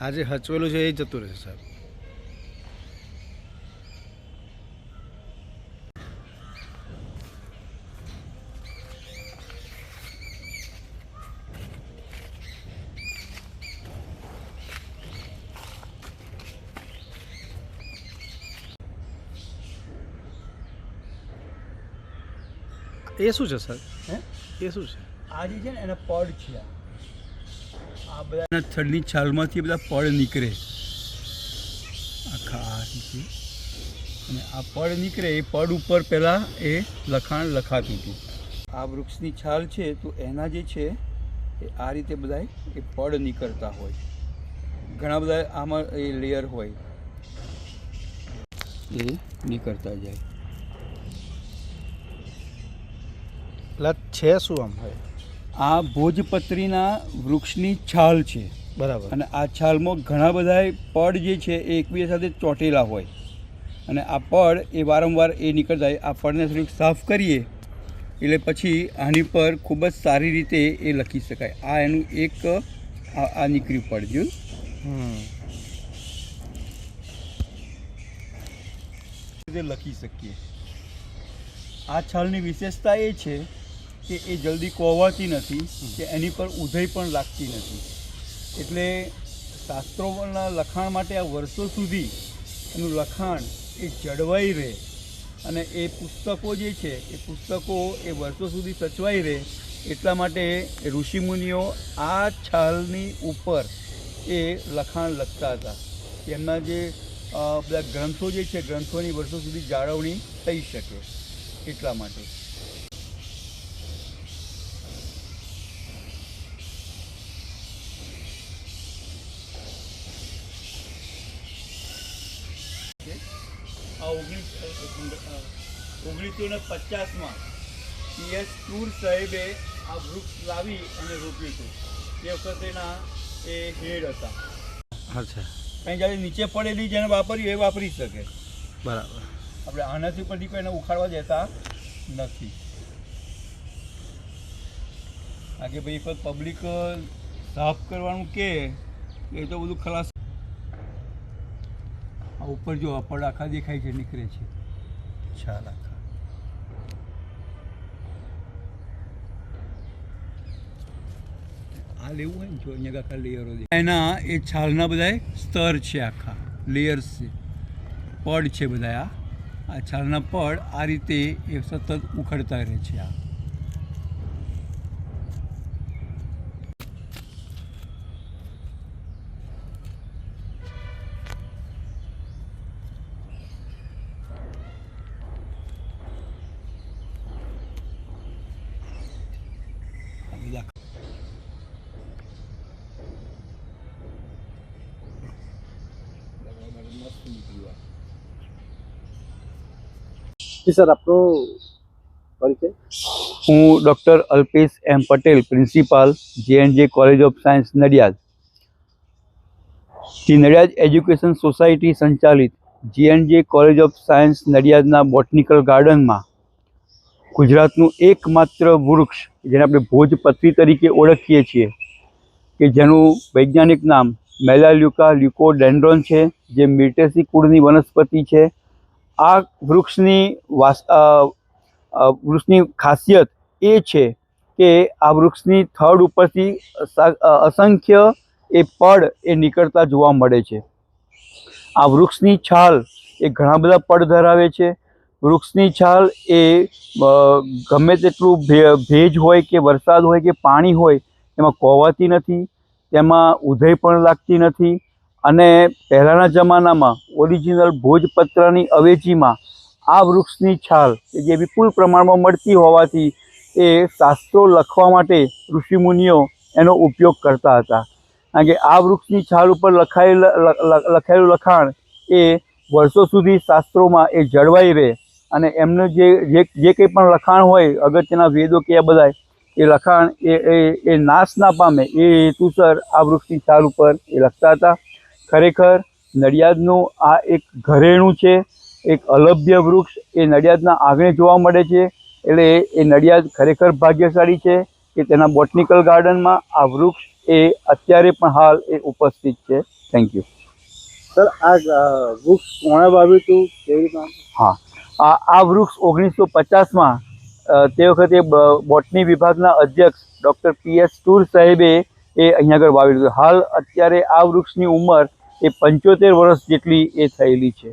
આજે હચવેલું છે એ જતું રહેશે સાહેબ. એ શું છે સર હે? એ શું છે? આજે છે ને એના પડ છે. આ. બધા થડની છાલમાંથી બધા પડ નીકળે. આખા આ અને આ પડ નીકળે એ પડ ઉપર પહેલાં એ લખાણ લખાતું હતું. આ વૃક્ષની છાલ છે તો એના જે છે એ આ રીતે બધા એ પડ નીકળતા હોય. ઘણા બધા આમાં એ લેયર હોય. એ નીકળતા જાય. એટલે છે શું આમ? હોય આ ભોજપત્રીના વૃક્ષની છાલ છે. બરાબર. અને આ છાલમાં ઘણા બધા પડ જે છે એ એકબીજા સાથે ચોંટેલા હોય. અને આ પડ એ વારંવાર એ નીકળતા આ પડને થોડીક સાફ કરીએ એટલે પછી આની પર ખૂબ જ સારી રીતે એ લખી શકાય. આ એનું એક આ આ નીકળ્યું પડ જો. લખી શકીએ. આ છાલની વિશેષતા એ છે કે એ જલ્દી કોવાતી નથી, કે એની પર ઉધઈ પણ લાગતી નથી. એટલે શાસ્ત્રોના લખાણ માટે આ વર્ષો સુધી એનું લખાણ એ જળવાઈ રહે અને એ પુસ્તકો જે છે, એ પુસ્તકો એ વર્ષો સુધી સચવાઈ રહે એટલા માટે ઋષિમુનિઓ આ છાલની ઉપર એ લખાણ લખતા હતા. એમના જે બધા ગ્રંથો જે છે, ગ્રંથોની વર્ષો સુધી જાળવણી થઈ શકે એટલા માટે આ ઓગણીસ ઓગણીસો ને પચાસમાં પીએસ ટૂર સાહેબે આ વૃક્ષ લાવી અને રોપ્યું હતું. એ વખતેના એ હેડ હતા. અચ્છા. કંઈ જ્યારે નીચે પડેલી જેને વાપર્યું એ વાપરી શકે. બરાબર. આપણે આનાથી પરથી કોઈ એને ઉખાડવા દેતા નથી. કારણ કે ભાઈ પબ્લિક સાફ કરવાનું કે એ તો બધું ખલાસ આ ઉપર જો પડ આખા દેખાય છે નીકળે છે. છાલ આખા આ લેવું હોય ને જો અહીંયા આખા લેયરો એના એ છાલના બધા સ્તર છે આખા લેયર્સ છે. પડ છે બધા આ. આ છાલના પડ આ રીતે એ સતત ઉખડતા રહે છે આ બધા મસ્ત નીકળ્યું આ. જી સર, આપનો પરિચય? હું doctor Alpesh M Patel, principal J college of science Nadiad. Shri Nadiad education society સંચાલિત જે કોલેજ ઓફ સાયન્સ નડિયાદના બોટનિકલ ગાર્ડનમાં ગુજરાતનું એકમાત્ર વૃક્ષ, જેને આપણે ભોજપત્રી તરીકે ઓળખીએ છીએ, કે જેનું વૈજ્ઞાનિક નામ મેલાલ્યુકા લ્યુકોડેન્ડ્રોન છે, જે મિર્ટેસી કુળની વનસ્પતિ છે આ વૃક્ષની વાસ વૃક્ષની ખાસિયત એ છે કે આ વૃક્ષની થડ ઉપરથી અસંખ્ય એ પડ એ નીકળતા જોવા મળે છે. આ વૃક્ષની છાલ એ ઘણા બધા પડ ધરાવે છે. વૃક્ષની છાલ એ ગમે તેટલું ભેજ હોય કે વરસાદ હોય કે પાણી હોય, એમાં કોવાતી નથી, તેમાં ઉધઈ પણ લાગતી નથી અને પહેલાંના જમાનામાં ઓરિજિનલ ભોજપત્રની અવેજીમાં આ વૃક્ષની છાલ કે જે વિપુલ પ્રમાણમાં મળતી હોવાથી એ શાસ્ત્રો લખવા માટે ઋષિમુનિઓ એનો ઉપયોગ કરતા હતા. કારણ કે આ વૃક્ષની છાલ ઉપર લખાયેલ લખાયેલું લખાણ એ વર્ષો સુધી શાસ્ત્રોમાં એ જળવાઈ રહે અને એમનું જે જે કંઈ પણ લખાણ હોય, અગત્યના વેદો કે આ બધા એ લખાણ એ એ નાશ ના પામે એ હેતુસર આ વૃક્ષની છાલ ઉપર એ લખતા હતા. ખરેખર નડિયાદનું આ એક ઘરેણું છે એક અલભ્ય વૃક્ષ. એ નડિયાદના આંગણે જોવા મળે છે. એટલે એ નડિયાદ ખરેખર ભાગ્યશાળી છે કે તેના બોટનિકલ ગાર્ડનમાં આ વૃક્ષ એ અત્યારે પણ હાલ એ ઉપસ્થિત છે. થેન્ક યુ સર આ વૃક્ષ કોણે વાવ્યું હતું? કેવી હા. આ આ વૃક્ષ ઓગણીસો પચાસમાં તે વખતે બોટની વિભાગના અધ્યક્ષ ડૉક્ટર પી એસ ટુર સાહેબે એ અહીંયા આગળ વાવેલું હતું. હાલ અત્યારે આ વૃક્ષની ઉંમર એ પંચોતેર વર્ષ જેટલી એ થયેલી છે.